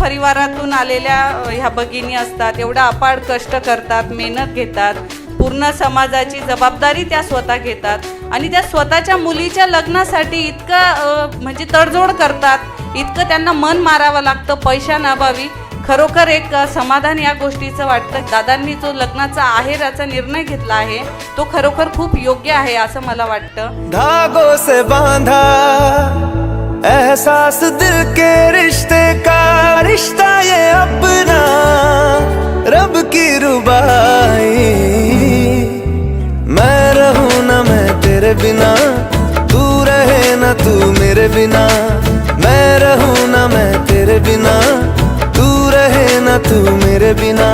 परिवारातून आलेल्या ह्या भगिनी असतात एवढा अपाड कष्ट करतात मेहनत घेतात पूर्ण समाजाची जबाबदारी त्या स्वतः घेतात आणि त्या स्वतःच्या मुलीच्या लग्नासाठी इतकं म्हणजे तडजोड करतात इतकं त्यांना मन मारावं लागतं पैशांअभावी खरोखर एक समाधान या गोष्टीचं वाटतं. दादांनी जो लग्नाचा आहेराचा निर्णय घेतला आहे तो खरोखर खूप योग्य आहे असं मला वाटतं. धागो से बांधा एहसास दिल के की रुबाई मैं रहूं ना मैं तेरे बिना तू रहे ना तू मेरे बिना। मैं रहूं ना मैं तेरे बिना तू रहे ना तू मेरे बिना।